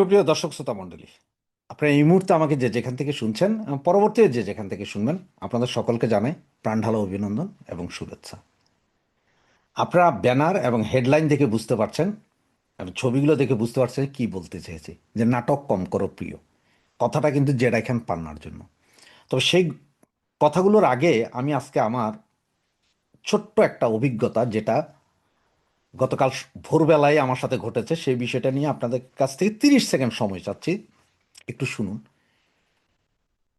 সুপ্রিয় দর্শক শ্রোতা মণ্ডলী, আপনারা এই মুহূর্তে আমাকে যে যেখান থেকে শুনছেন, এবং পরবর্তীতে যে যেখান থেকে শুনবেন, আপনাদের সকলকে জানাই প্রাণঢালা অভিনন্দন এবং শুভেচ্ছা। আপনারা ব্যানার এবং হেডলাইন দেখে বুঝতে পারছেন, এবং ছবিগুলো দেখে বুঝতে পারছেন কি বলতে চেয়েছি, যে নাটক কম করো প্রিয়। কথাটা কিন্তু জেডাই খান পান্নার জন্য। তবে সেই কথাগুলোর আগে আমি আজকে আমার ছোট্ট একটা অভিজ্ঞতা, যেটা গতকাল ভোরবেলায় আমার সাথে ঘটেছে, সেই বিষয়টা নিয়ে আপনাদের কাছ থেকে তিরিশ সেকেন্ড সময় চাচ্ছি। একটু শুনুন।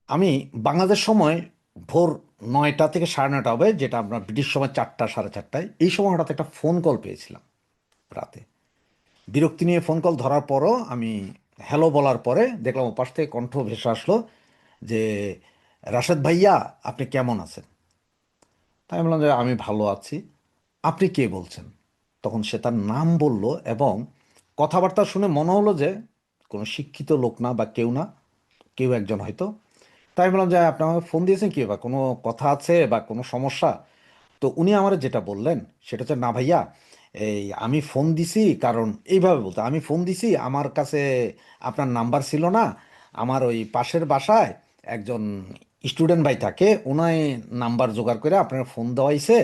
আমি বাংলাদেশ সময় ভোর নয়টা থেকে সাড়ে নয়টা হবে, যেটা আমরা ব্রিটিশ সময় চারটা, সাড়ে চারটায়। এই সময় হঠাৎ একটা ফোন কল পেয়েছিলাম রাতে। বিরক্তি নিয়ে ফোন কল ধরার পরও আমি হ্যালো বলার পরে দেখলাম ওপাশ থেকে কণ্ঠ ভেসে আসলো যে, রাশেদ ভাইয়া, আপনি কেমন আছেন? তাই বললাম যে, আমি ভালো আছি। আপনি কে বলছেন? তখন সে তার নাম বলল এবং কথাবার্তা শুনে মনে হলো যে কোনো শিক্ষিত লোক না বা কেউ না, কেউ একজন হয়তো। তাই বললাম যে আপনি আমাকে ফোন দিয়েছেন কি বা কোনো কথা আছে বা কোনো সমস্যা? তো উনি আমার যেটা বললেন সেটা হচ্ছে, না ভাইয়া, এই আমি ফোন দিছি কারণ এইভাবে বলতে, আমি ফোন দিছি, আমার কাছে আপনার নাম্বার ছিল না, আমার ওই পাশের বাসায় একজন স্টুডেন্ট ভাই থাকে ওনায় নাম্বার জোগাড় করে আপনার ফোন দেওয়াইছে,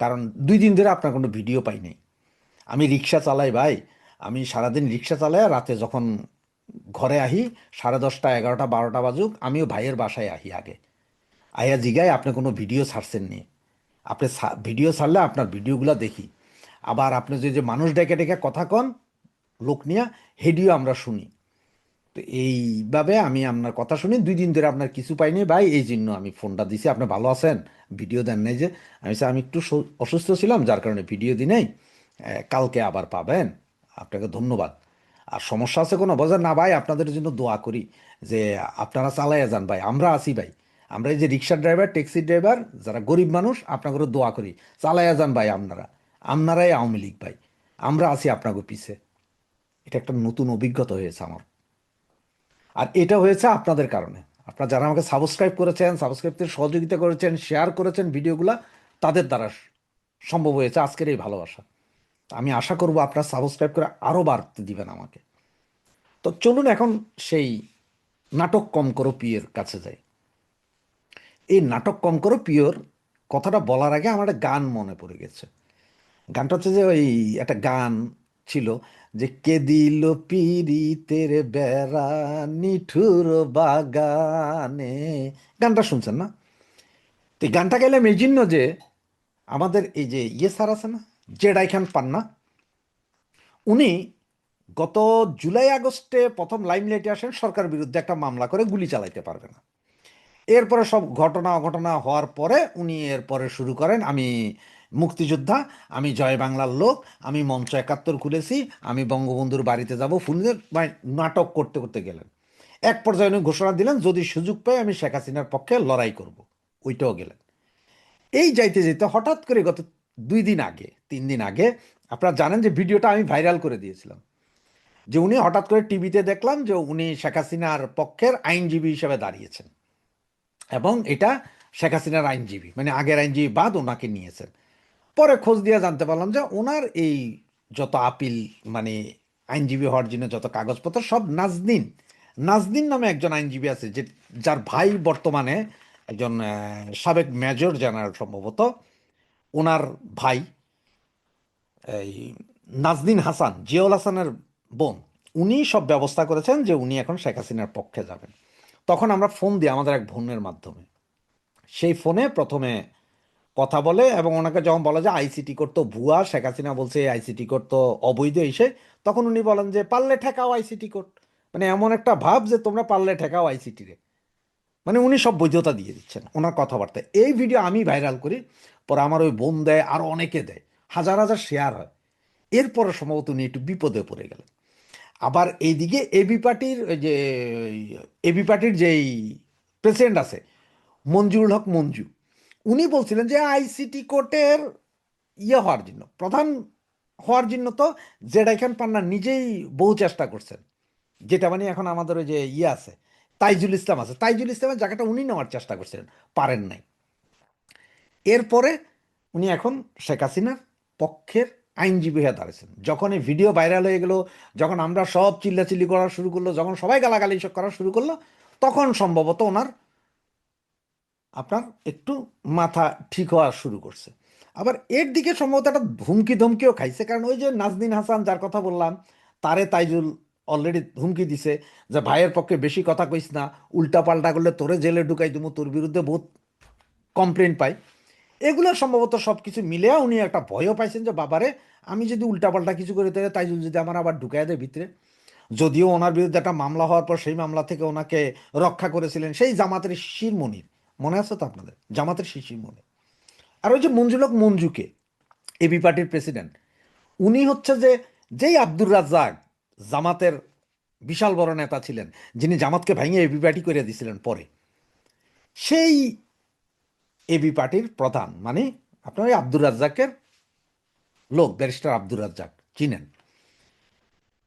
কারণ দুই দিন ধরে আপনার কোনো ভিডিও পাই নাই আমি রিক্সা চালাই ভাই। আমি সারাদিন রিক্সা চালাই রাতে যখন ঘরে আহি সাড়ে দশটা, এগারোটা, বারোটা বাজুক, আমিও ভাইয়ের বাসায় আহি আগে। আইয়া জিগায় আপনি কোনো ভিডিও ছাড়ছেন নি আপনি ভিডিও ছাড়লে আপনার ভিডিওগুলো দেখি। আবার আপনি যে যে মানুষ ডেকে ডেকে কথা কন, লোক নিয়ে, হেডিও আমরা শুনি। তো এইভাবে আমি আপনার কথা শুনি, দুই দিন ধরে আপনার কিছু পাইনি ভাই, এই জন্য আমি ফোনটা দিছি। আপনি ভালো আছেন? ভিডিও দেন নাই যে। আমি আমি একটু অসুস্থ ছিলাম, যার কারণে ভিডিও দিই নাই। কালকে আবার পাবেন। আপনাকে ধন্যবাদ। আর সমস্যা আছে কোনো? বোঝেন না ভাই, আপনাদের জন্য দোয়া করি যে আপনারা চালাইয়া যান ভাই। আমরা আছি ভাই। আমরা এই যে রিক্সা ড্রাইভার, ট্যাক্সি ড্রাইভার, যারা গরিব মানুষ আপনাকে দোয়া করি। চালাইয়া যান ভাই আপনারা। আপনারাই আওয়ামী লীগ ভাই। আমরা আছি আপনাকে পিছে। এটা একটা নতুন অভিজ্ঞতা হয়েছে আমার। আর এটা হয়েছে আপনাদের কারণে। আপনারা যারা আমাকে সাবস্ক্রাইব করেছেন সাবস্ক্রাইব সহযোগিতা করেছেন শেয়ার করেছেন ভিডিওগুলা তাদের দ্বারা সম্ভব হয়েছে আজকের এই ভালোবাসা। আমি আশা করব আপনারা সাবস্ক্রাইব করে আরও বাড়তে দিবেন আমাকে। তো চলুন এখন সেই নাটক কম করো পিয়ের কাছে যাই। এই নাটক কম করো পিওর কথাটা বলার আগে আমার একটা গান মনে পড়ে গেছে। গানটা হচ্ছে যে ওই একটা গান ছিল যে, কে দিল পিরিতের বেড়া নিঠুর বাগানে? গানটা শুনছেন না? তো গানটা গেলাম এই জন্য যে আমাদের এই যে ইয়ে স্যার আছে না? জেডাই খান পান্না। উনি গত জুলাই আগস্টে প্রথম লাইমলাইটে আসেন, সরকার বিরুদ্ধে একটা মামলা করে গুলি চালাইতে পারবে না। এরপরে সব ঘটনা অঘটনা হওয়ার পরে উনি এরপরে শুরু করেন, আমি মুক্তিযোদ্ধা, আমি জয় বাংলার লোক, আমি মঞ্চ একাত্তর খুলেছি, আমি বঙ্গবন্ধুর বাড়িতে যাব মানে নাটক করতে করতে গেলেন। এক পর্যায়ে উনি ঘোষণা দিলেন, যদি সুযোগ পাই আমি শেখ হাসিনার পক্ষে লড়াই করব। ওইটাও গেলেন। এই যাইতে যেতে হঠাৎ করে গত দুই দিন আগে, তিন দিন আগে, আপনারা জানেন যে ভিডিওটা আমি ভাইরাল করে দিয়েছিলাম। যে উনি হঠাৎ করে টিভিতে দেখলাম যে উনি শেখ হাসিনার পক্ষের আইনজীবী হিসেবে দাঁড়িয়েছেন। এবং এটা শেখ হাসিনার আইনজীবী মানে আগের আইনজীবী বাদ ওনাকে নিয়েছেন। পরে খোঁজ দিয়ে জানতে পারলাম যে ওনার এই যত আপিল মানে আইনজীবী হওয়ার জন্য যত কাগজপত্র, সব নাজদিন নাজদিন নামে একজন আইনজীবী আছে যে, যার ভাই বর্তমানে একজন সাবেক মেজর জেনারেল সম্ভবত। ওনার ভাই, এই নাজদিন হাসান, জিয়াউল হাসানের বোন, উনি সব ব্যবস্থা করেছেন যে উনি এখন শেখ হাসিনার পক্ষে যাবেন। তখন আমরা ফোন দিই আমাদের এক বোনের মাধ্যমে। সেই ফোনে প্রথমে কথা বলে এবং ওনাকে যখন বলা যায় আইসিটি করতো ভুয়া, শেখ হাসিনা বলছে আইসিটি করতো অবৈধ এসে, তখন উনি বলেন যে পারলে ঠেকাও আইসিটি কোর্ট মানে এমন একটা ভাব যে তোমরা পারলে ঠেকাও আইসিটি রে। মানে উনি সব বৈধতা দিয়ে দিচ্ছেন ওনার কথাবার্তা এই ভিডিও আমি ভাইরাল করি। পরে আমার ওই বোন দেয় আরও অনেকে দেয়। হাজার হাজার শেয়ার হয়। এরপরে সম্ভবত উনি একটু বিপদে পড়ে গেলেন। আবার এইদিকে এবি পার্টির যে এবি পার্টির যেই প্রেসিডেন্ট আছে, মঞ্জুরুল হক মঞ্জু, উনি বলছিলেন যে আইসিটি কোর্টের ইয়ে হওয়ার জন্য, প্রধান হওয়ার জন্য তো জেডাই খান পান্না নিজেই বহু চেষ্টা করছেন। যেটা মানে এখন আমাদের ওই যে ইয়ে আছে, তাইজুল ইসলাম আছে। তাইজুল ইসলামের জায়গাটা উনি নেওয়ার চেষ্টা করছিলেন, পারেন নাই। এরপরে উনি এখন শেখ হাসিনার পক্ষের আইনজীবী হয়ে দাঁড়িয়েছেন যখন এই ভিডিও ভাইরাল হয়ে গেল, যখন আমরা সব চিল্লাচিল্লি করা শুরু করল, যখন সবাই গালাগালি সব করা শুরু করল, তখন সম্ভবত ওনার আপনার একটু মাথা ঠিক হওয়া শুরু করছে। আবার এর দিকে সম্ভবত একটা হুমকি ধমকিও খাইছে, কারণ ওই যে নাজদিন হাসান যার কথা বললাম, তারে তাইজুল অলরেডি হুমকি দিছে যে, ভাইয়ের পক্ষে বেশি কথা কইস না উল্টা পাল্টা করলে তোরে জেলে ঢুকাই দেবো তোর বিরুদ্ধে বহুত কমপ্লেন পাই। এগুলো সম্ভবত সব কিছু মিলে উনি একটা ভয়ও পাইছেন যে, বাবারে, আমি যদি উল্টাপাল্টা কিছু করে তাহলে তাইজুল যদি আমার আবার ঢুকাই দেয় ভিতরে। যদিও ওনার বিরুদ্ধে একটা মামলা হওয়ার পর সেই মামলা থেকে ওনাকে রক্ষা করেছিলেন সেই জামাতের শিশির মনির মনে আছে তো আপনাদের? জামাতের শিশির মনির আর ওই যে মঞ্জুলক মঞ্জুকে এবি পার্টির প্রেসিডেন্ট, উনি হচ্ছে যে, যেই আব্দুর রাজ্জাক জামাতের বিশাল বড় নেতা ছিলেন, যিনি জামাতকে ভেঙে এবি পার্টি করে দিয়েছিলেন পরে, সেই এবি পার্টির প্রধান মানে আপনার ওই আব্দুর রাজ্জাকের লোক, ব্যারিস্টার আব্দুর রাজ্জাক, চিনেন।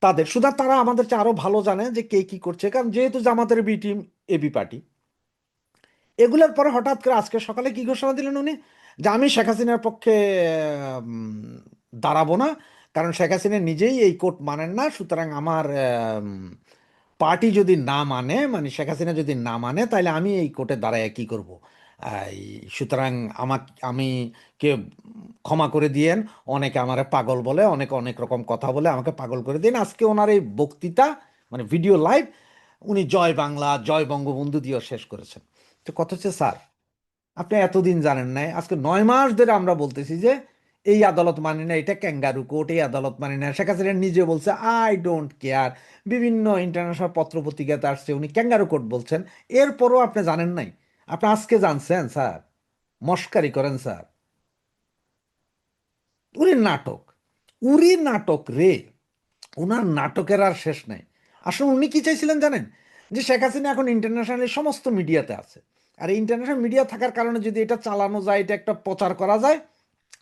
তাদের, সুতরাং তারা আমাদের চেয়ে আরও ভালো জানে যে কে কি করছে, কারণ যেহেতু জামাতের বি টিম এবি পার্টি। এগুলোর পরে হঠাৎ করে আজকে সকালে কি ঘোষণা দিলেন উনি? যে আমি শেখ হাসিনার পক্ষে দাঁড়াবো না, কারণ শেখ হাসিনা নিজেই এই কোর্ট মানেন না, সুতরাং আমার পার্টি যদি না মানে মানে শেখ হাসিনা যদি না মানে তাহলে আমি এই কোর্টে দাঁড়ায় কি করব? সুতরাং আমাক, আমি কে ক্ষমা করে দিয়েন, অনেকে আমারে পাগল বলে, অনেকে অনেক রকম কথা বলে আমাকে পাগল করে দিন আজকে ওনার এই বক্তৃতা মানে ভিডিও লাইভ, উনি জয় বাংলা, জয় বঙ্গবন্ধু দিয়েও শেষ করেছেন। তো কথা হচ্ছে, স্যার, আপনি এতদিন জানেন নাই, আজকে নয় মাস ধরে আমরা বলতেছি যে এই আদালত মানি না এটা ক্যাঙ্গারু কোর্ট, এই আদালত মানি না শেখ হাসিনা নিজে বলছে আই ডোন্ট কেয়ার বিভিন্ন ইন্টারন্যাশনাল পত্র পত্রিকাতে আসছে, উনি ক্যাঙ্গারু কোর্ট বলছেন। এরপরও আপনি জানেন নাই আপনি আজকে জানছেন, স্যার। মস্কারি করেন, স্যার। উনি নাটক। উরি নাটক রে। ওনার নাটকের আর শেষ নাই। আসলে উনি কি চাইছিলেন জানেন? যে শেখ হাসিনা এখন ইন্টারন্যাশনালি সমস্ত মিডিয়াতে আছে। আর ইন্টারন্যাশনাল মিডিয়া থাকার কারণে যদি এটা চালানো যায়, এটা একটা প্রচার করা যায়,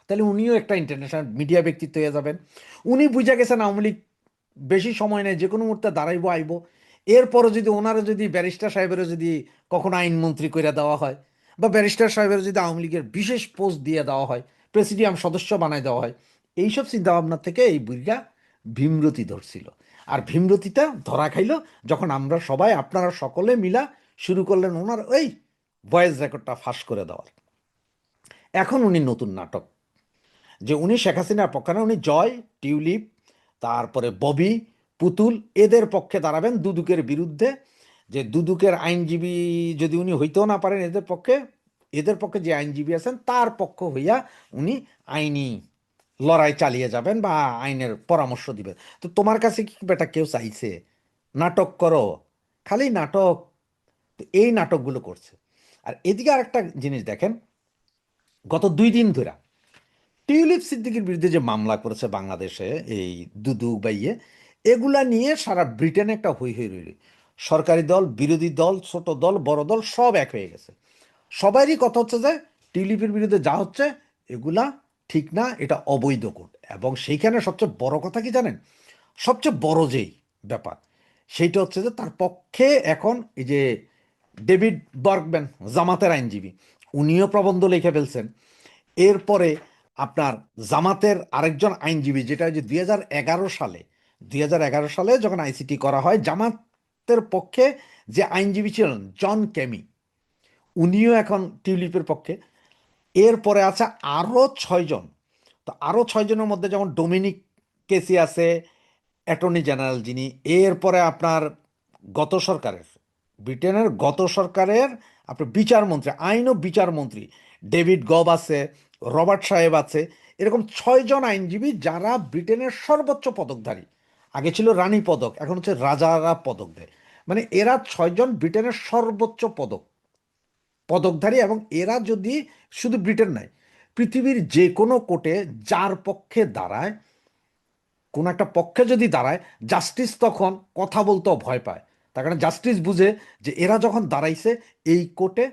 তাহলে উনিও একটা ইন্টারন্যাশনাল মিডিয়া ব্যক্তিত্ব হয়ে যাবেন। উনি বুঝে গেছেন আওয়ামী লীগ বেশি সময় নেই, যে কোনো মুহূর্তে দাঁড়াইবো, আইব। এরপরও যদি ওনারা যদি ব্যারিস্টার সাহেবেরও যদি কখনো আইনমন্ত্রী করে দেওয়া হয় বা ব্যারিস্টার সাহেবের যদি আওয়ামী লীগের বিশেষ পোস্ট দিয়ে দেওয়া হয়, প্রেসিডিয়াম সদস্য বানায় দেওয়া হয়, এইসব চিন্তাভাবনা থেকে এই বুড়িটা ভীমরতি ধরছিল। আর ভীমরতিটা ধরা খাইলো যখন আমরা সবাই, আপনারা সকলে মিলা শুরু করলেন ওনার ওই ভয়েস রেকর্ডটা ফাঁস করে দেওয়ার। এখন উনি নতুন নাটক। যে উনি শেখ হাসিনার পক্ষে উনি জয়, টিউলিপ, তারপরে ববি পুতুল এদের পক্ষে দাঁড়াবেন দুদুকের বিরুদ্ধে, যে দুদুকের আইনজীবী যদি উনি হইতেও না পারেন এদের পক্ষে এদের পক্ষে যে আইনজীবী আছেন তার পক্ষ হইয়া উনি আইনি লড়াই চালিয়ে যাবেন বা আইনের পরামর্শ দিবেন। তো তোমার কাছে কি বেটা কেউ চাইছে? নাটক করো। খালি নাটক। এই নাটকগুলো করছে। আর এদিকে আরেকটা জিনিস দেখেন, গত দুই দিন ধরে টিউলিপ সিদ্দিকির বিরুদ্ধে যে মামলা করেছে বাংলাদেশে এই দুদু বা ইয়ে এগুলা নিয়ে সারা ব্রিটেনে একটা হই হই রইল। সরকারি দল, বিরোধী দল, ছোট দল, বড় দল সব এক হয়ে গেছে। সবারই কথা হচ্ছে যে টিউলিপের বিরুদ্ধে যা হচ্ছে, এগুলা ঠিক না, এটা অবৈধ কোট এবং সেইখানে সবচেয়ে বড় কথা কি জানেন? সবচেয়ে বড় যেই ব্যাপার, সেইটা হচ্ছে যে, তার পক্ষে এখন এই যে ডেভিড বার্গম্যান জামাতের আইনজীবী, উনিও প্রবন্ধ লিখে ফেলছেন। এরপরে আপনার জামাতের আরেকজন আইনজীবী, যেটা যে দুই হাজার এগারো সালে দুই হাজার এগারো সালে যখন আইসিটি করা হয়, জামাতের পক্ষে যে আইনজীবী ছিলেন জন কেমি, উনিও এখন টিউলিপের পক্ষে। এরপরে আছে আরও ছয়জন। তো আরও ছয়জনের মধ্যে যেমন ডোমিনিক কেসি আছে, অ্যাটর্নি জেনারেল যিনি, এরপরে আপনার গত সরকারের, ব্রিটেনের গত সরকারের আপনার বিচারমন্ত্রী আইন ও বিচারমন্ত্রী ডেভিড গব আছে, রবার্ট সাহেব আছে। এরকম ছয়জন আইনজীবী যারা ব্রিটেনের সর্বোচ্চ পদকধারী। আগে ছিল রানী পদক, এখন হচ্ছে রাজারা পদক দেয় মানে এরা ছয়জন ব্রিটেনের সর্বোচ্চ পদক, পদকধারী এবং এরা যদি শুধু ব্রিটেন নয়, পৃথিবীর যে কোনো কোর্টে যার পক্ষে দাঁড়ায়, কোন একটা পক্ষে যদি দাঁড়ায়, জাস্টিস তখন কথা বলতেও ভয় পায়। তার কারণে জাস্টিস বুঝে যে এরা যখন দাঁড়াইছে, এই কোর্টে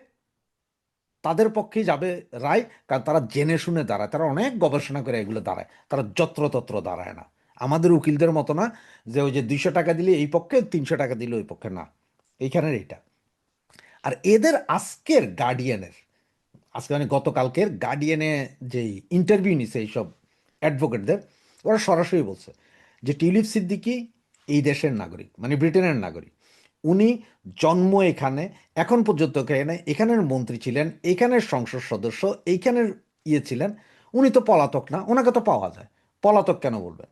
তাদের পক্ষে যাবে রায়, কারণ তারা জেনে শুনে দাঁড়ায়, তারা অনেক গবেষণা করে এগুলো দাঁড়ায়, তারা যত্রতত্র দাঁড়ায় না। আমাদের উকিলদের মতো না যে ওই যে দুইশো টাকা দিলে এই পক্ষে, তিনশো টাকা দিলে ওই পক্ষে, না। এইখানের এইটা। আর এদের আজকের গার্ডিয়ানের আজকে মানে গতকালকের গার্ডিয়ানে যেই ইন্টারভিউ নিছে এইসব অ্যাডভোকেটদের ওরা সরাসরি বলছে যে টিউলিপ সিদ্দিকি এই দেশের নাগরিক মানে ব্রিটেনের নাগরিক। উনি জন্ম এখানে, এখন পর্যন্ত এখানে, এখানের মন্ত্রী ছিলেন, এখানের সংসদ সদস্য, এইখানের ইয়ে ছিলেন। উনি তো পলাতক না, ওনাকে তো পাওয়া যায়। পলাতক কেন বলবেন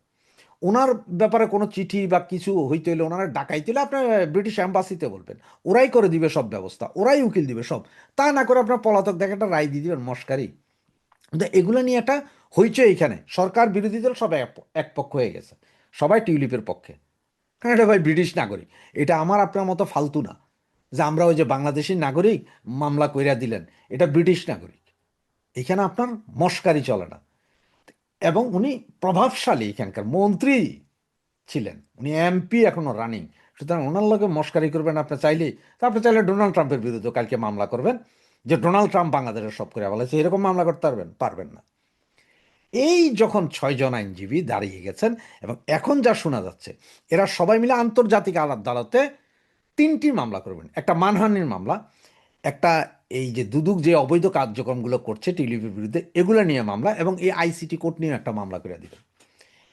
ওনার ব্যাপারে কোনো চিঠি বা কিছু হইতে হলে ওনারা ডাকাইতে হলে আপনার ব্রিটিশ অ্যাম্বাসিতে বলবেন। ওরাই করে দিবে সব ব্যবস্থা, ওরাই উকিল দিবে সব। তা না করে আপনার পলাতক দেখে একটা রায় দিয়ে দিবেন, মস্কারি। কিন্তু এগুলো নিয়ে একটা হইচই এখানে। সরকার বিরোধী দল সব এক- এক পক্ষ হয়ে গেছে। সবাই টিউলিপের পক্ষে। কারণ এটা ভাই ব্রিটিশ নাগরিক? এটা আমার আপনার মতো ফালতু না। যে আমরা ওই যে বাংলাদেশি নাগরিক মামলা কইরা দিলেন, এটা ব্রিটিশ নাগরিক। এখানে আপনার মস্কারি চলে না। এবং উনি প্রভাবশালী এখানকার, মন্ত্রী ছিলেন। উনি এমপি এখনও রানিং সুতরাং ওনার লগে মস্কারি করবেন আপনি চাইলে। তা আপনি চাইলে ডোনাল্ড ট্রাম্পের বিরুদ্ধে কালকে মামলা করবেন, যে ডোনাল্ড ট্রাম্প বাংলাদেশের সব করে বলেছে, এরকম মামলা করতে পারবেন? পারবেন না। এই যখন ছয়জন আইনজীবী দাঁড়িয়ে গেছেন এবং এখন যা শোনা যাচ্ছে, এরা সবাই মিলে আন্তর্জাতিক আদালতে তিনটি মামলা করবেন। একটা মানহানির মামলা, একটা এই যে দুদুক যে অবৈধ কার্যক্রমগুলো করছে টিলিপির বিরুদ্ধে, এগুলো নিয়ে মামলা এবং এই আইসিটি কোর্ট নিয়ে একটা মামলা করে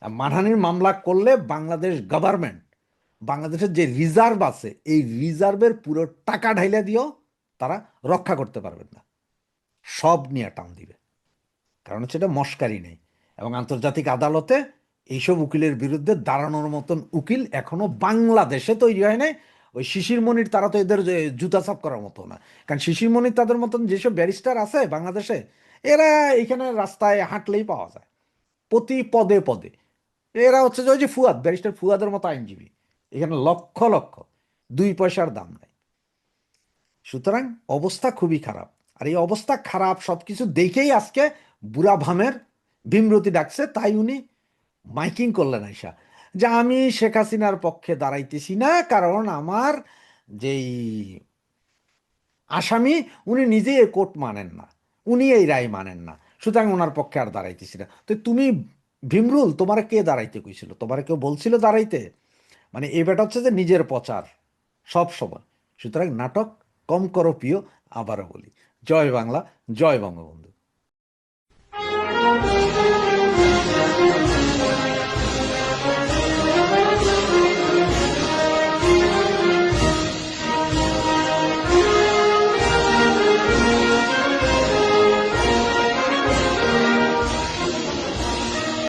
আর মানহানির মামলা করলে বাংলাদেশ গভর্নমেন্ট বাংলাদেশের যে রিজার্ভ আছে, এই রিজার্ভের পুরো টাকা ঢাইলে দিয়েও তারা রক্ষা করতে পারবেন না। সব নিয়ে টান দিবে। কারণ হচ্ছে এটা মস্কারি নেই। এবং আন্তর্জাতিক আদালতে এইসব উকিলের বিরুদ্ধে দাঁড়ানোর মতন উকিল এখনও বাংলাদেশে তৈরি হয় নাই। ওই শিশির মনির, তারা তো এদের জুতা সাফ করার মতো না। কারণ শিশির মনির, তাদের মতন যেসব ব্যারিস্টার আছে বাংলাদেশে, এরা এখানে রাস্তায় হাঁটলেই পাওয়া যায়। প্রতি পদে পদে। এরা হচ্ছে যে ওই যে ফুয়াদ, ব্যারিস্টার ফুয়াদের মতো আইনজীবী। এখানে লক্ষ লক্ষ, দুই পয়সার দাম নাই। সুতরাং অবস্থা খুবই খারাপ। আর এই অবস্থা খারাপ সবকিছু দেখেই আজকে বুড়া ভামের ভীমরতি ডাকছে, তাই উনি মাইকিং করলেন আইসা। যে আমি শেখ হাসিনার পক্ষে দাঁড়াইতেছি না, কারণ আমার যেই আসামি, উনি নিজেই কোর্ট মানেন না। উনি এই রায় মানেন না। সুতরাং ওনার পক্ষে আর দাঁড়াইতেছি না। তো তুমি ভীমরুল, তোমার কে দাঁড়াইতে কইছিল? তোমার কেউ বলছিল দাঁড়াইতে? মানে এই ব্যাটা হচ্ছে যে নিজের প্রচার, সব সময়। সুতরাং নাটক কম করো প্রিয়, আবারও বলি। জয় বাংলা, জয় বঙ্গবন্ধু।